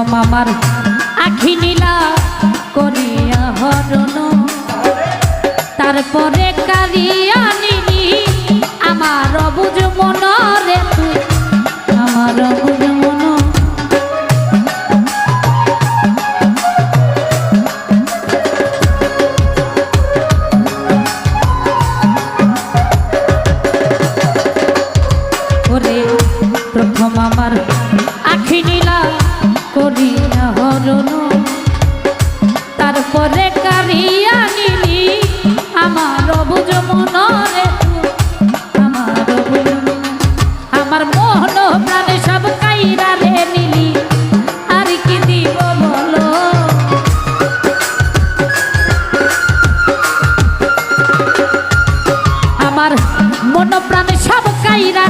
আমার আখি নীলা করিয়া হরণ। তারপরে কারিয়া নিলি আমার বুঝ মনরে আমার অবুজ মন প্রাণে সব কাইরা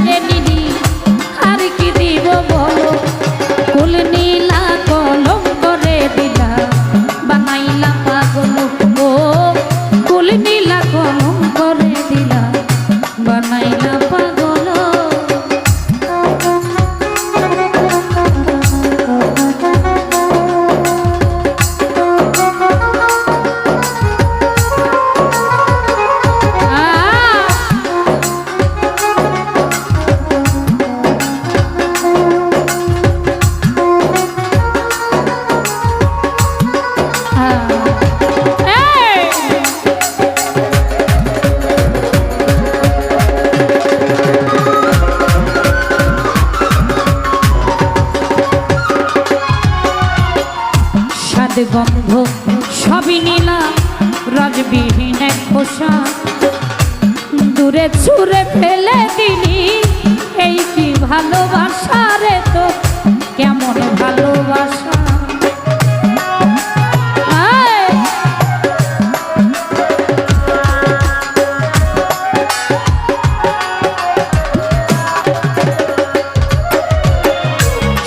রজবিহীন দূরে ছুঁড়ে ফেলে দিলি। এই কি ভালোবাসা রে তো? কেমন ভালোবাসা!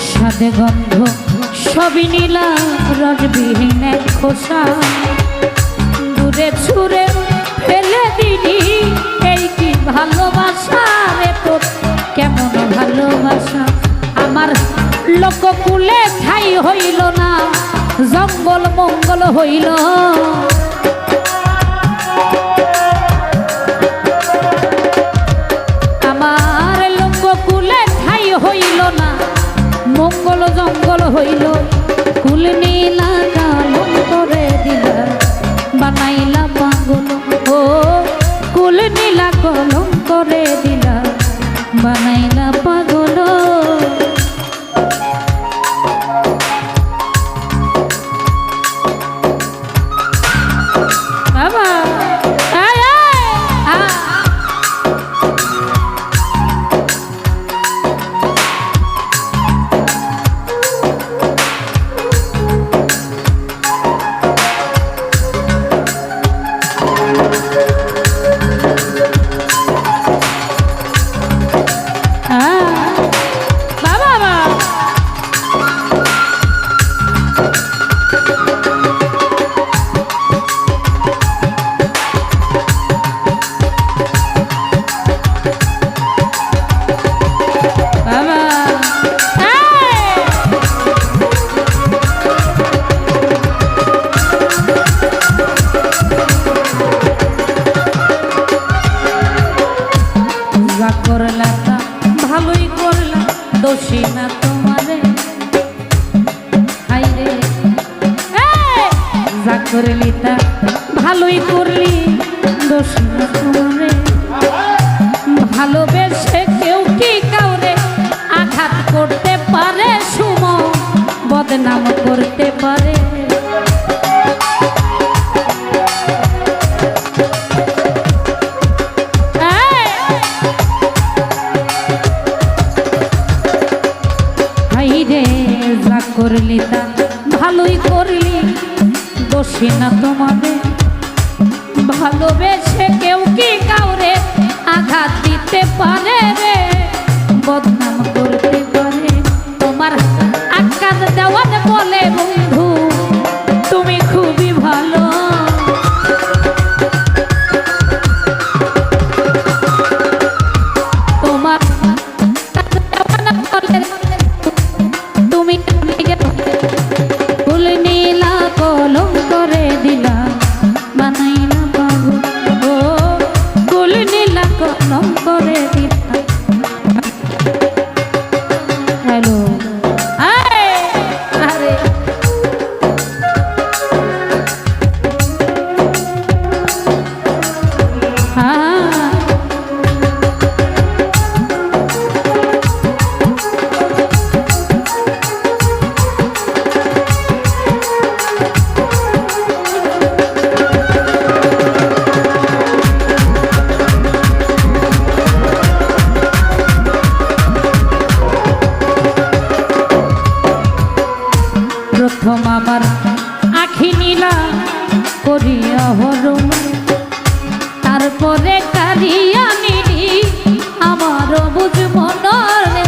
সাদে গন্ধ সবই নীলা রসবিহীন খোসা। দূরে ছুঁড়ে ফেলে দিলি, এই কি ভালোবাসা রে কেমন ভালোবাসা? আমার ঠাই হইল না, জঙ্গল মঙ্গল হইল। আমার লোককুলে ঠাই হইল না, মঙ্গল জঙ্গল হইল। Bye bye. করলা তা ভালোই করলা দোষী না তোমারে। হাইরে! যা করলি তা, ভালোই করলি, দোষী না তোমারে। ভালোবেসে কেউ কি কাউরে আঘাত করতে পারে, সুম। বদনাম করতে রে, যা করলি তা ভালোই করলি। দোষী না তোমাদের। ভালোবেসে কেউ কি কাউরে আঘাত দিতে পারে রে? বদনাম করতে পারে। তারপরে কারিয়া নিলি আমার বুঝ মনরে